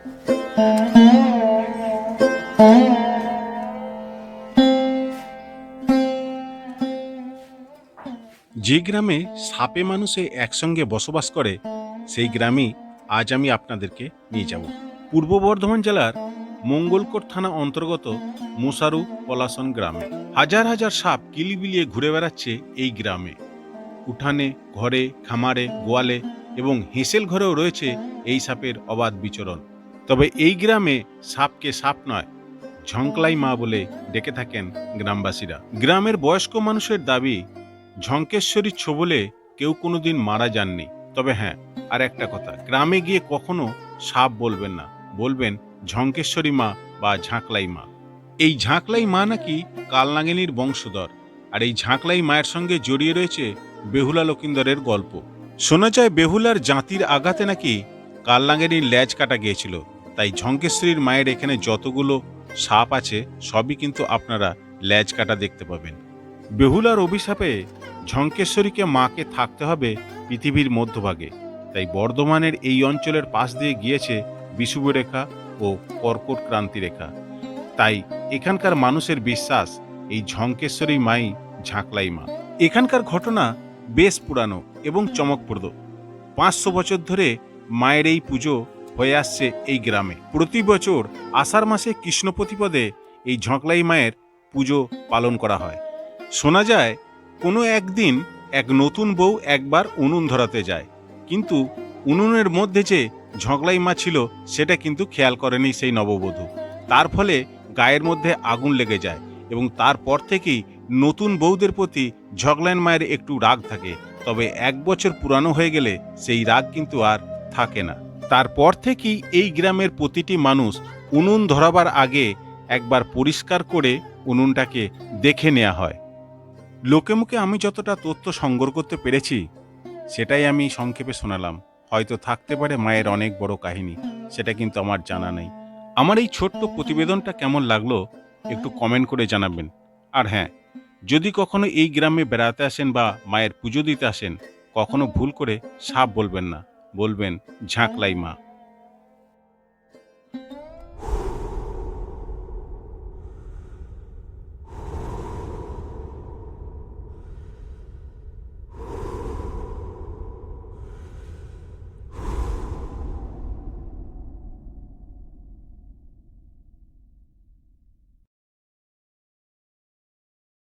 যে গ্রামে সাপে মানুষে একসঙ্গে বসবাস করে, সেই গ্রামে আজ আমি আপনাদেরকে নিয়ে যাব। পূর্ব বর্ধমান জেলার মঙ্গলকোট থানা অন্তর্গত মুসারু পলাসন গ্রামে। হাজার হাজার সাপ কিলিবিলিয়ে ঘুরে বেড়াচ্ছে এই গ্রামে। উঠানে, ঘরে, খামারে, গোয়ালে এবং হেঁসেল ঘরেও রয়েছে এই সাপের অবাধ বিচরণ। তবে এই গ্রামে সাপকে সাপ নয় ঝঙ্কলাই মা বলে ডেকে থাকেন গ্রামবাসীরা। গ্রামের বয়স্ক মানুষের দাবি, ঝঙ্কেশ্বরী ছোবলে কেউ কোনোদিন মারা যাননি। তবে হ্যাঁ আর একটা কথা, গ্রামে গিয়ে কখনো সাপ বলবেন না। বলবেন ঝঙ্কেশ্বরী মা বা ঝাঁকলাই মা। এই ঝাঁকলাই মা নাকি কালনাগিনীর বংশধর, আর এই ঝাঁকলাই মায়ের সঙ্গে জড়িয়ে রয়েছে বেহুলা লকিন্দরের গল্প। শোনা যায় বেহুলার জাতির আঘাতে নাকি কালনাগিনীর ল্যাজ কাটা গিয়েছিল। তাই ঝঙ্কেশ্বরীর মায়ের এখানে যতগুলো সাপ আছে, সবই কিন্তু আপনারা ল্যাজ কাটা দেখতে পাবেন। বেহুলার অভিশাপে ঝঙ্কেশ্বরীকে মাকে থাকতে হবে পৃথিবীর মধ্যভাগে। তাই বর্ধমানের এই অঞ্চলের পাশ দিয়ে গিয়েছে বিষুব রেখা ও কর্কট ক্রান্তি রেখা তাই এখানকার মানুষের বিশ্বাস, এই ঝঙ্কেশ্বরী মাই ঝাঁকলাই মা। এখানকার ঘটনা বেশ পুরানো এবং চমকপ্রদ। পাঁচশো বছর ধরে মায়ের এই পুজো হয়ে আসছে এই গ্রামে। প্রতি বছর আষাঢ় মাসে কৃষ্ণ প্রতিপদে এই ঝঁকলাই মায়ের পুজো পালন করা হয়। শোনা যায়, কোনো একদিন এক নতুন বউ একবার উনুন ধরাতে যায়। কিন্তু উনুনের মধ্যে যে ঝগলাই মা ছিল, সেটা কিন্তু খেয়াল করেনি সেই নববধূ। তার ফলে গায়ের মধ্যে আগুন লেগে যায় এবং তারপর থেকেই নতুন বউদের প্রতি ঝগলাইন মায়ের একটু রাগ থাকে। তবে এক বছর পুরানো হয়ে গেলে সেই রাগ কিন্তু আর থাকে না। তারপর থেকেই এই গ্রামের প্রতিটি মানুষ উনুন ধরাবার আগে একবার পরিষ্কার করে উনুনটাকে দেখে নেওয়া হয়। লোকে মুখে আমি যতটা তথ্য সংগ্রহ করতে পেরেছি, সেটাই আমি সংক্ষেপে শোনালাম। হয়তো থাকতে পারে মায়ের অনেক বড় কাহিনী, সেটা কিন্তু আমার জানা নেই। আমার এই ছোট্ট প্রতিবেদনটা কেমন লাগল একটু কমেন্ট করে জানাবেন। আর হ্যাঁ যদি কখনো এই গ্রামে বেড়াতে আসেন বা মায়ের পুজো দিতে আসেন, কখনো ভুল করে সাপ বলবেন না। বলবেন ঝাঁকলাই মা।